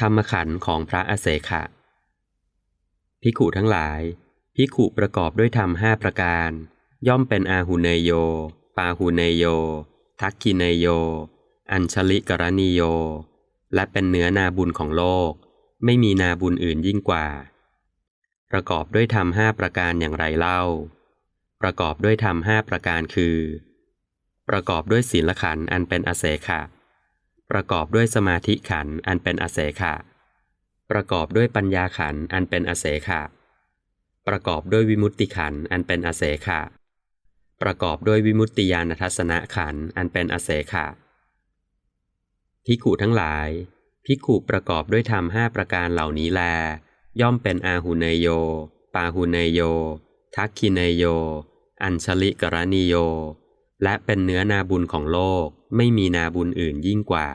ธรรมขันธ์ของพระอเสขะภิขุทั้งหลายภิขุประกอบด้วยธรรมห้าประการ ย่อมเป็นอาหุเนโย ปาหุเนโย ทักขิเนโย อัญชลิกรณีโย และเป็นเนื้อนาบุญของโลก ไม่มีนาบุญอื่นยิ่งกว่า ประกอบด้วยธรรมห้าประการอย่างไรเล่า ประกอบด้วยธรรมห้าประการคือ ประกอบด้วยศีลขันธ์อันเป็นอเสขะ ประกอบด้วยสมาธิขันอันเป็นอเสขะ ประกอบด้วยปัญญาขันอันเป็นอเสขะ ประกอบด้วยวิมุตติขันอันเป็นอเสขะ ประกอบด้วยวิมุตติญาณทัศนะขันอันเป็นอเสขะภิกขุทั้งหลายภิกุประกอบด้วยธรรมห้าประการเหล่านี้แล ย่อมเป็นอาหุเนโย ปาหุเนโย ทักขิเนโย อัญชลิกรณีโย และเป็นเนื้อนาบุญของโลกไม่มีนาบุญอื่นยิ่งกว่า